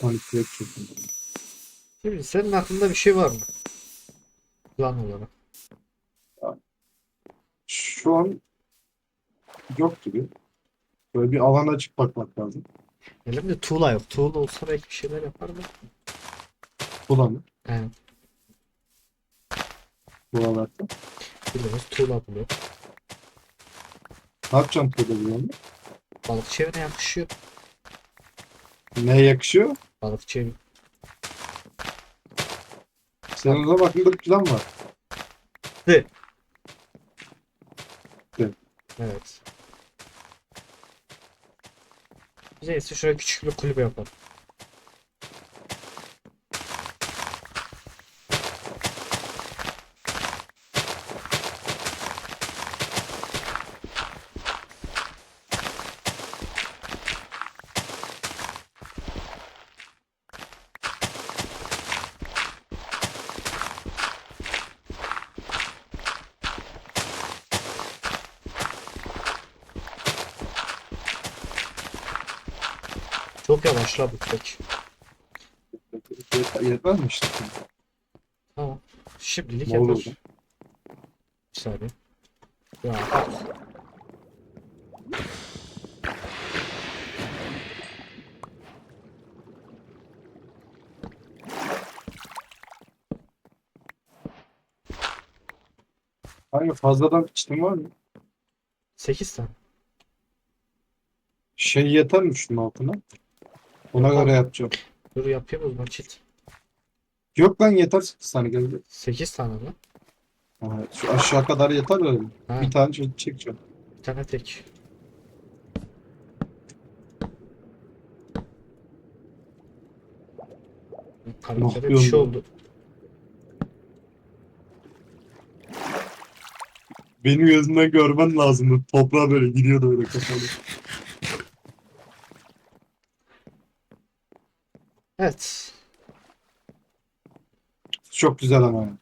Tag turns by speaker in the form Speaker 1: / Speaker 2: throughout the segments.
Speaker 1: Panik direkt çektim.
Speaker 2: Şimdi senin aklında bir şey var mı? Plan olarak.
Speaker 1: Şu an yok gibi. Böyle bir alana açık bakmak lazım.
Speaker 2: Elimde tuğla yok. Tuğla olsa belki bir şeyler yapardım.
Speaker 1: Bulanı.
Speaker 2: Evet.
Speaker 1: Buralarda.
Speaker 2: Biliyoruz tuğla buluyor.
Speaker 1: Ne yapacağım burada bulanı?
Speaker 2: Balıkçı evine yakışıyor.
Speaker 1: Neye yakışıyor?
Speaker 2: Balıkçı.
Speaker 1: Senin de aklında bir plan var.
Speaker 2: Evet. Neyse şuraya küçük bir kulübe yapalım. Yavaş la.
Speaker 1: Yeter, yetmez mi işte?
Speaker 2: Tamam. Şimdilik
Speaker 1: Ne
Speaker 2: yeter. Bir saniye. Ya.
Speaker 1: Hayır fazladan içtim var mı?
Speaker 2: 8 tane.
Speaker 1: Şey yeter mi şunun altına? Ona göre yapacağım.
Speaker 2: Dur yapayım o zaman çift.
Speaker 1: Yok lan yeter 8 tane geldi.
Speaker 2: 8 tane lan.
Speaker 1: Ha, şu aşağı kadar yeter öyle.
Speaker 2: Ha,
Speaker 1: Bir tane şey çekeceğim.
Speaker 2: bir tane tek. Karaktere bir şey oldu.
Speaker 1: Benim gözümden görmen lazımdı. Toprağa böyle gidiyordu öyle kafalı.
Speaker 2: Evet.
Speaker 1: Çok güzel ama.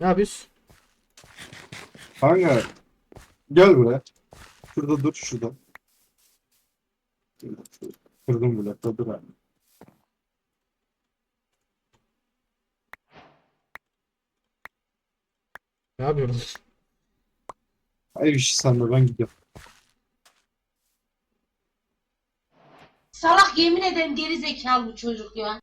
Speaker 2: Ne yapıyorsun?
Speaker 1: Kanka gel buraya. Şurada dur şurada. Kırdım bile. Dur abi.
Speaker 2: Ne yapıyorsun?
Speaker 1: Hayır işi sende ben gidiyorum.
Speaker 3: Salak yemin ederim geri zekalı bu çocuk ya.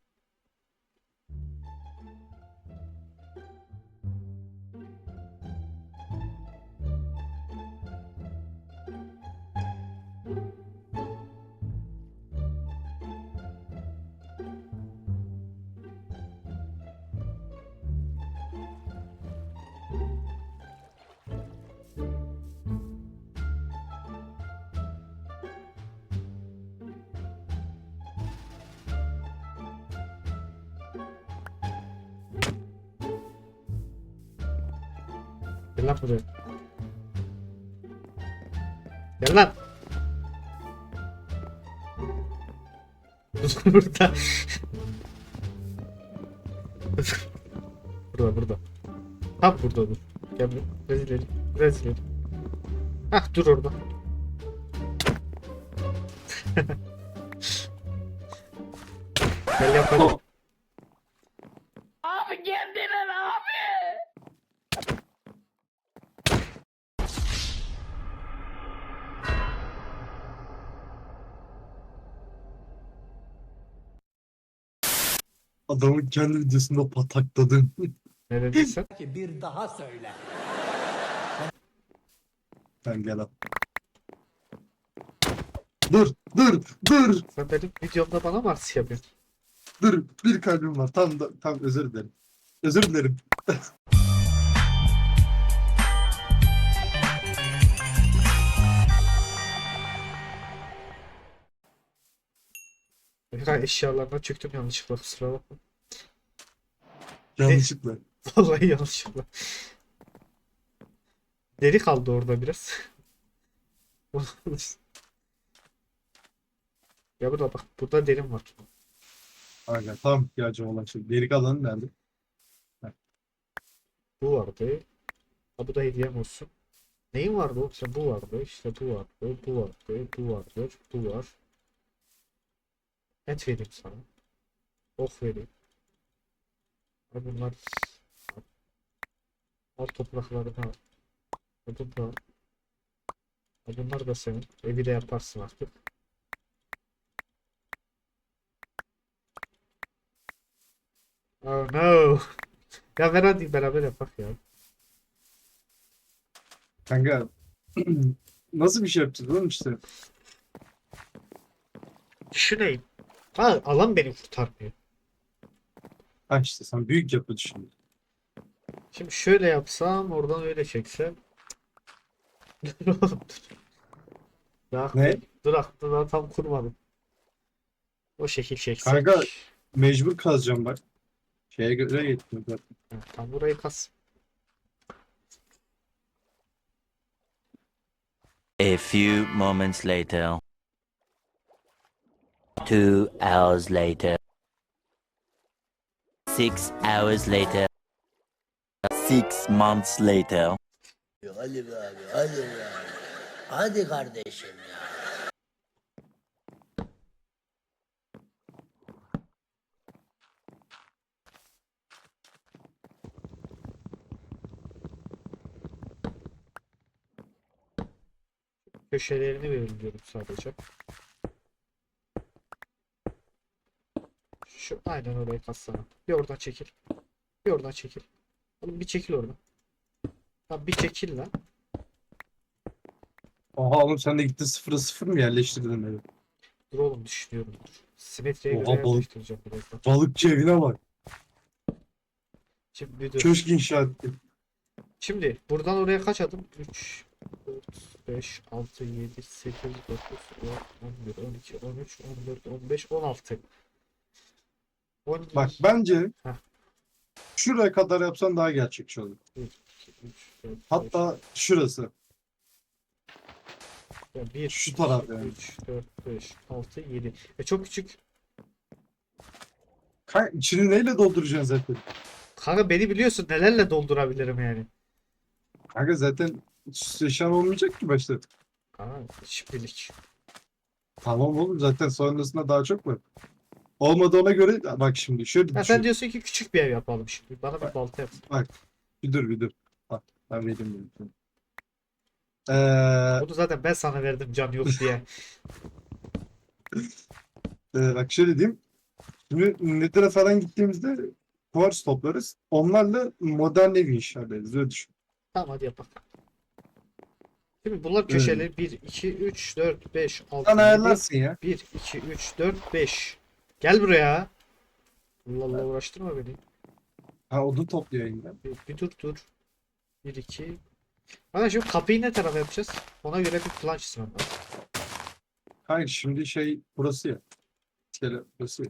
Speaker 2: Lan buraya. Gel lan. Burada. burada burada. Tam burada dur. Gel buraya. Biraz ileri. Biraz ileri. Hah dur orada. Gel yapalım.
Speaker 1: Adamın kendi videosunda patakladım.
Speaker 2: Ne dedin sen?
Speaker 4: ki bir daha söyle.
Speaker 1: Ben gel al. Dur, dur, dur,
Speaker 2: Sen benim videomda bana mı artist yapıyorsun?
Speaker 1: dur. Bir kalbim var. Tam da, tam özür dilerim. Özür dilerim.
Speaker 2: Ya eşyalarına çöktüm yanlışlıkla kusura bakma.
Speaker 1: Yanlışlıkla.
Speaker 2: Vallahi yanlışlıkla. Deri kaldı orada biraz. ya burada bak burada derin var.
Speaker 1: Aynen tam ihtiyacım olan şey. Geri kalanı nerede?
Speaker 2: Bu vardı. Ha, bu da hediyem olsun. Neyin vardı oğlum? İşte bu vardı. işte bu vardı. Bu vardı. Bu vardır. Bu var. Et vereyim sana. Ok vereyim. Ha bunlar alt toprakları Ha bu da Ha bunlar da senin. Evi de yaparsın artık. Oh no. Ya ver hadi beraber yapak ya.
Speaker 1: Kanka nasıl bir şey yapacağız oğlum işte.
Speaker 2: Düşüneyim. Ha alan beni kurtarmıyor.
Speaker 1: Ha işte sen büyük yapı düşün.
Speaker 2: Şimdi şöyle yapsam oradan öyle çeksem. Dur oğlum dur. Ya
Speaker 1: Ne?
Speaker 2: Dur aklımda tam kurmadım. O şekil çeksek.
Speaker 1: Kanka- Mecbur kazacağım bak. Şeye göre gittim zaten.
Speaker 2: Ha, tam burayı kas.
Speaker 4: A few moments later. Two hours later. Six hours later. Six months later.
Speaker 5: Hadi be abi, hadi be abi. Hadi kardeşim ya.
Speaker 2: Köşelerini belirliyorum sadece. Şu aynen orayı kassana. Bir oradan çekil. Bir oradan çekil. Oğlum bir çekil oradan. Tamam bir çekil lan.
Speaker 1: Oha oğlum sen de gittin sıfıra sıfır mı yerleştirdin evi?
Speaker 2: Dur oğlum düşünüyorum dur. Simetriye
Speaker 1: Oha,
Speaker 2: göre
Speaker 1: balık.
Speaker 2: yerleştireceğim birazdan.
Speaker 1: Balıkçı evine bak.
Speaker 2: Şimdi bir dur.
Speaker 1: Köşk inşa etti.
Speaker 2: Şimdi buradan oraya kaç adım? 3, 4, 5, 6, 7, 8, 9, 10, 11, 12, 13, 14, 15, 16. 12,
Speaker 1: Bak bence
Speaker 2: Heh.
Speaker 1: şuraya kadar yapsan daha gerçekçi olur.
Speaker 2: 1, 2, 3, 4,
Speaker 1: Hatta şurası.
Speaker 2: 1,
Speaker 1: şu taraf yani.
Speaker 2: 3, 4, 5, 6, 7. E çok küçük.
Speaker 1: Kanka içini neyle dolduracaksın zaten?
Speaker 2: Kanka beni biliyorsun nelerle doldurabilirim yani.
Speaker 1: Kanka zaten süsleşen olmayacak ki başta.
Speaker 2: Kanka şimdilik.
Speaker 1: Tamam oğlum zaten sonrasında daha çok var. Olmadı ona göre bak şimdi şöyle
Speaker 2: Ha,
Speaker 1: düşün.
Speaker 2: sen diyorsun ki küçük bir ev yapalım şimdi. Bana bir balta yap.
Speaker 1: Bir dur bir dur. Bak ben vereyim bunu. Ee,
Speaker 2: Bunu zaten ben sana verdim can yok diye.
Speaker 1: e, bak şöyle diyeyim. Şimdi Nether'a falan gittiğimizde kuvars toplarız. Onlarla modern ev inşa ederiz. Öyle düşün.
Speaker 2: Tamam hadi yapalım. Şimdi bunlar köşeli 1, 2, 3, 4, 5, 6,
Speaker 1: Sen
Speaker 2: 7,
Speaker 1: ayarlarsın ya.
Speaker 2: 1, 2, 3, 4, 5. Gel buraya. Allah Allah uğraştırma beni.
Speaker 1: Ha odun topluyor yine.
Speaker 2: Bir, bir dur dur. 1, 2. Bana şimdi kapıyı ne tarafa yapacağız? Ona göre bir plan çizmem lazım.
Speaker 1: Hayır şimdi şey burası ya. İskele burası ya.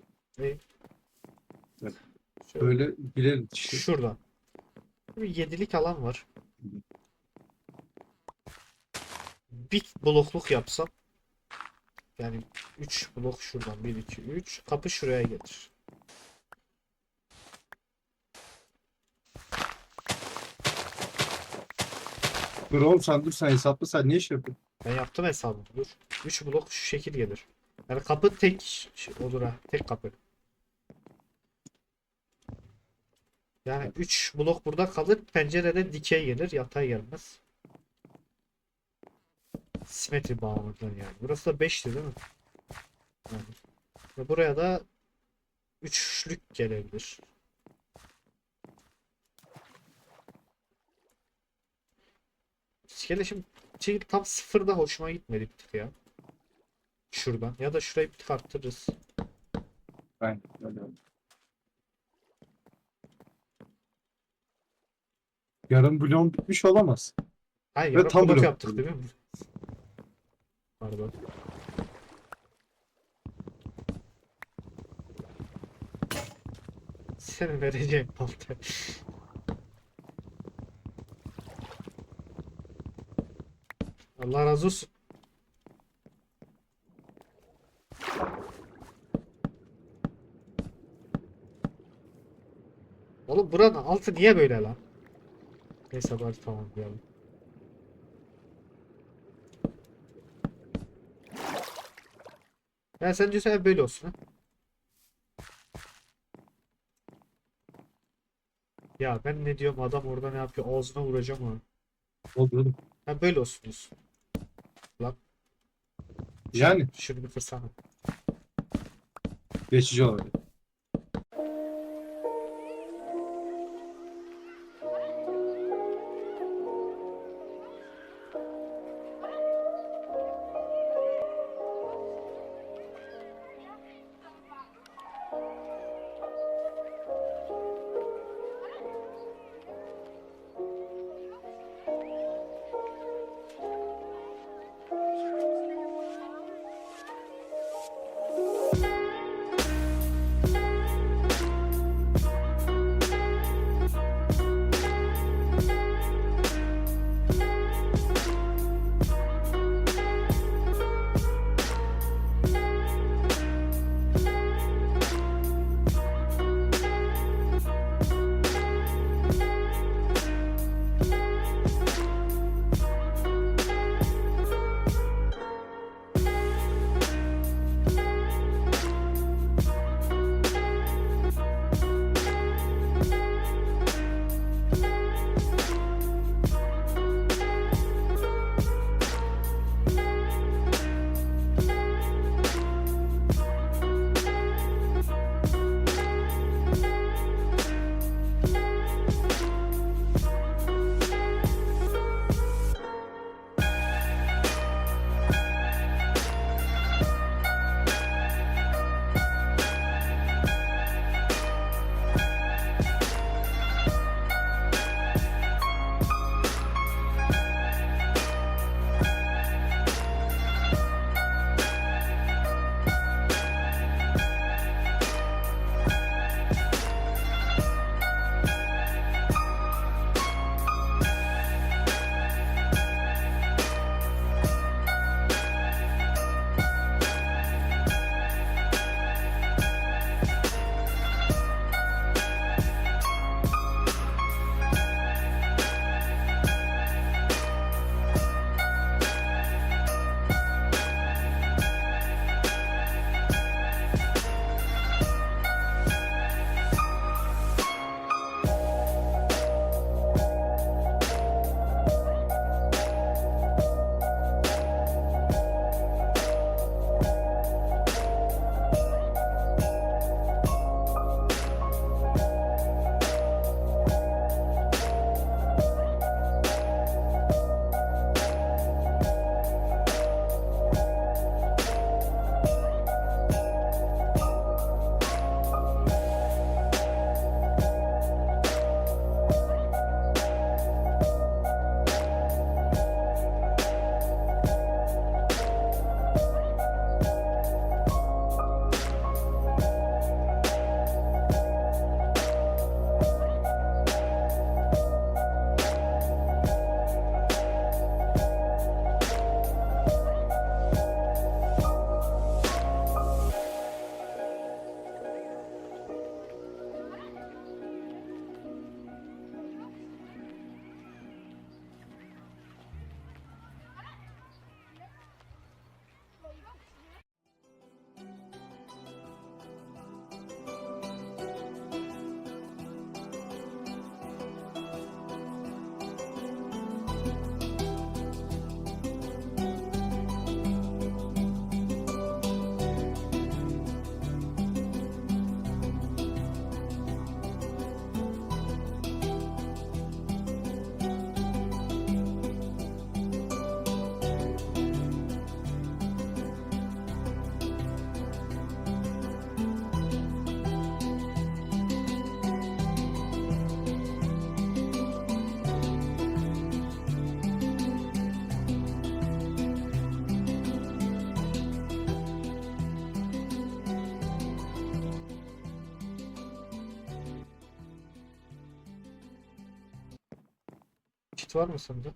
Speaker 2: Şöyle,
Speaker 1: Böyle girelim işte.
Speaker 2: şurada. Bir yedilik alan var. Bir blokluk yapsam. Yani 3 blok şuradan 1 2 3 kapı şuraya gelir.
Speaker 1: Dur oğlum sen dur sen hesapla sen niye şey yapıyorsun?
Speaker 2: Ben yaptım hesabını dur. 3 blok şu şekil gelir. Yani kapı tek ş- olur ha. Tek kapı. Yani 3 blok burada kalır. Pencerede dikey gelir. Yatay gelmez. Simetri bağımından yani. Burası da 5'ti değil mi? Yani. Ve buraya da üçlük gelebilir. İskele şimdi şey tam sıfırda hoşuma gitmedi bir tık ya. Şuradan. Ya da şurayı bir tık arttırırız.
Speaker 1: Ben öyle. Yarın bloğum bitmiş olamaz.
Speaker 2: Hayır
Speaker 1: Ve tam
Speaker 2: blok yaptık değil mi? Pardon. Senin vereceğin balta. Allah razı olsun. Oğlum buranın altı niye böyle lan? Neyse bari tamam diyelim. Ya sen diyorsan hep böyle olsun ha. Ya ben ne diyorum adam orada ne yapıyor ağzına vuracağım ha.
Speaker 1: Oldu oğlum.
Speaker 2: Ha böyle olsun diyorsun.
Speaker 1: Yani
Speaker 2: Şunu bir kırsana.
Speaker 1: geçici olabilir.
Speaker 2: Çift var mı sende?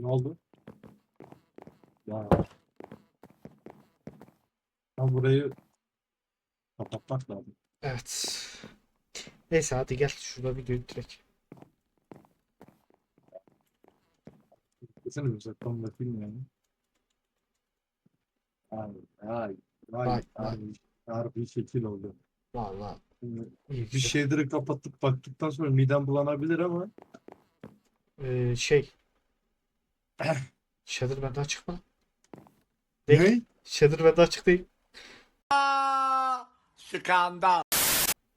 Speaker 1: Ne oldu? Ya. Ben burayı kapatmak lazım.
Speaker 2: Evet. Neyse hadi gel şurada bir bitirek.
Speaker 1: Desene uzaktan bakayım yani. Ay ay ay ay. Harbi şekil oldu.
Speaker 2: İyi
Speaker 1: Bir şeyleri kapattık baktıktan sonra midem bulanabilir ama
Speaker 2: Ee, şey. Shader bende açık mı? Değil.
Speaker 1: ne?
Speaker 2: Shader bende açık değil.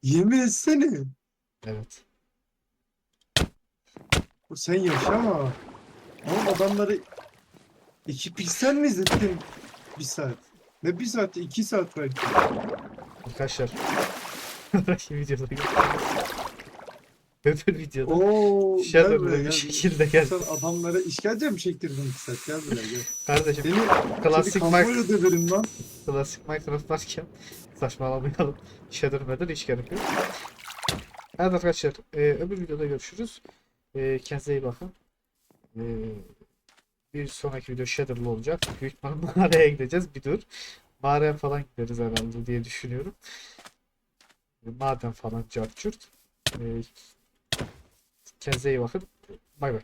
Speaker 1: Yemin etsene.
Speaker 2: Evet.
Speaker 1: O Sen yaşama. Oğlum adamları iki piksel mi izlettin bir saat? Ne bir saat? iki saat belki.
Speaker 2: Arkadaşlar. videoda göstereyim. Öbür videoda.
Speaker 1: Oo,
Speaker 2: Shadow
Speaker 1: gel buraya
Speaker 2: böyle bir
Speaker 1: gel.
Speaker 2: şekilde geldi.
Speaker 1: Sen adamlara işkence mi çektirdin iki saat? Gel buraya gel.
Speaker 2: Kardeşim
Speaker 1: Seni
Speaker 2: klasik
Speaker 1: seni
Speaker 2: Mike,
Speaker 1: kamuoyu döverim lan.
Speaker 2: klasik Minecraft varken saçmalamayalım. Shader Metal hiç gerek yok. Evet arkadaşlar e, öbür videoda görüşürüz. E, kendinize iyi bakın. E, bir sonraki video Shader'lı olacak. Büyük ihtimalle mağaraya gideceğiz. Bir dur. Mağaraya falan gideriz herhalde diye düşünüyorum. E, Maden falan cart curt. E, kendinize iyi bakın. Bay bay.